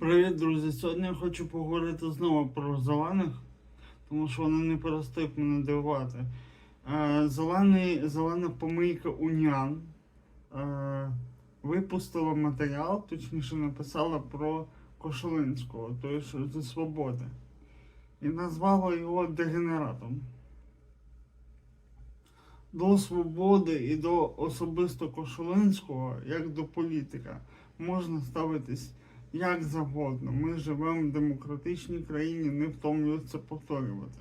Привіт, друзі! Сьогодні я хочу поговорити знову про зелених, тому що вони не перестають мене дивувати. Е, Зелений, зелена помийка Уніан е, випустила матеріал, точніше написала про Кошелинського, той що зі свободи, і назвала його дегенератом. До свободи і до особисто Кошелинського, як до політика, можна ставитись як завгодно. Ми живемо в демократичній країні, не втомлюються повторювати.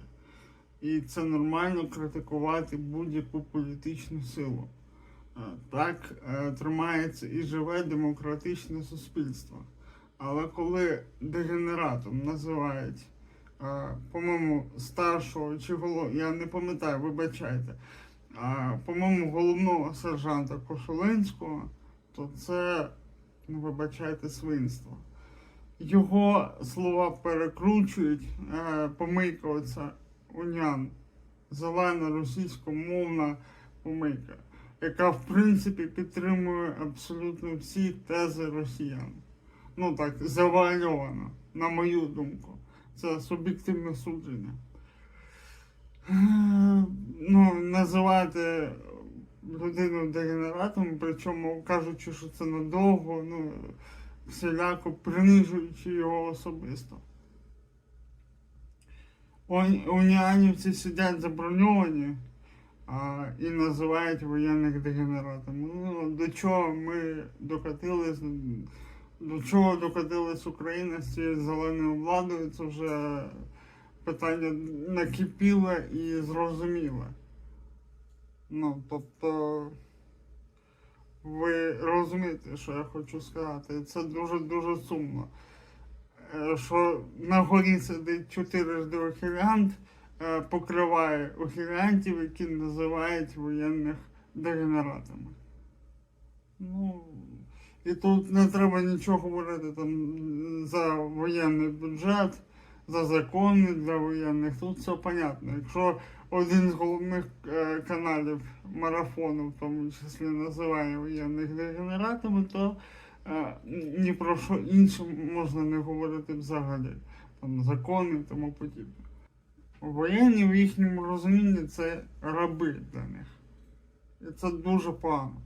І це нормально критикувати будь-яку політичну силу. Е, Так е, тримається і живе демократичне суспільство. Але коли дегенератом називають, е, по-моєму, старшого чи головного, я не пам'ятаю, вибачайте, по-моєму, головного сержанта Кошулинського, то це ну, вибачайте, свинство. Його слова перекручують, е, помийка оця унян, зелена російськомовна помийка, яка в принципі підтримує абсолютно всі тези росіян. Ну так, завуальовано, на мою думку. Це суб'єктивне судження. Е, Ну, називати людину дегенератом, причому кажучи, що це надовго, ну, всіляко принижуючи його особисто. Уніанівці сидять заброньовані а, і називають воєнних дегенератами. Ну, до чого ми докатились, до чого докатилась Україна з цією зеленою владою, це вже питання накипіле і зрозуміле. Ну, тобто, ви розумієте, що я хочу сказати. Це дуже-дуже сумно. Е, Що на горі сидить чотирижди ухилянт, е, покриває ухилянтів, які називають воєнних дегенератами. Ну, і тут не треба нічого говорити там за воєнний бюджет, за закони для воєнних. Тут все понятно. Якщо один з головних е, каналів марафону, в тому числі називає воєнних дегенератами, то е, ні про що інше можна не говорити взагалі. Там закони і тому подібне. Воєнні в їхньому розумінні це раби для них. І це дуже погано.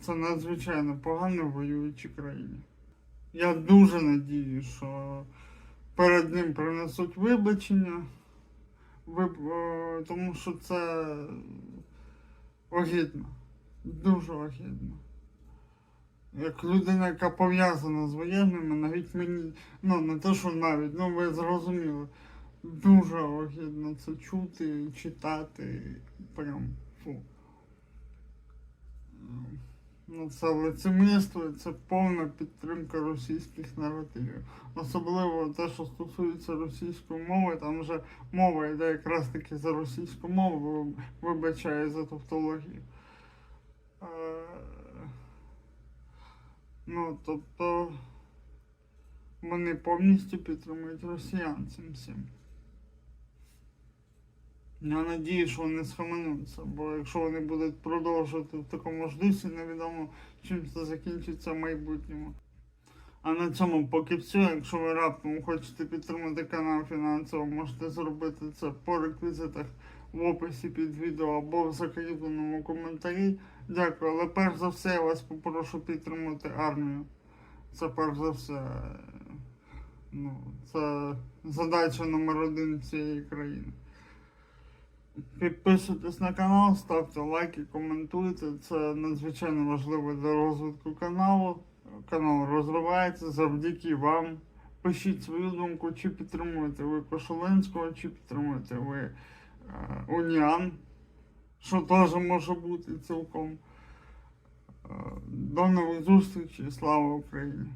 Це надзвичайно погано в воюючій країні. Я дуже надію, що перед ним принесуть вибачення. Е, тому що це огідно. Дуже огідно. Як людина, яка пов'язана з воєнними, навіть мені, ну не те, що навіть, ну ви зрозуміли, дуже огідно це чути, читати. Прям фу. Ну, це лицемірство, це повна підтримка російських наративів. Особливо те, що стосується російської мови, там вже мова йде якраз таки за російську мову, ви- вибачаю за тавтологію. Е, Ну, тобто вони повністю підтримують росіян цим всім. Я надію, що вони схаменуться, бо якщо вони будуть продовжувати в такому ж дусі, невідомо чим це закінчиться в майбутньому. А на цьому поки все. Якщо ви раптом хочете підтримати канал фінансово, можете зробити це по реквізитах в описі під відео або в закріпленому коментарі. Дякую, але перш за все я вас попрошу підтримати армію. Це перш за все. Ну, це задача номер один цієї країни. Підписуйтесь на канал, ставте лайки, коментуйте. Це надзвичайно важливо для розвитку каналу. Канал розвивається завдяки вам. Пишіть свою думку, чи підтримуєте ви Кошеленського, чи підтримуєте ви е, Уніан, що теж може бути цілком. Е, До нових зустрічей. Слава Україні!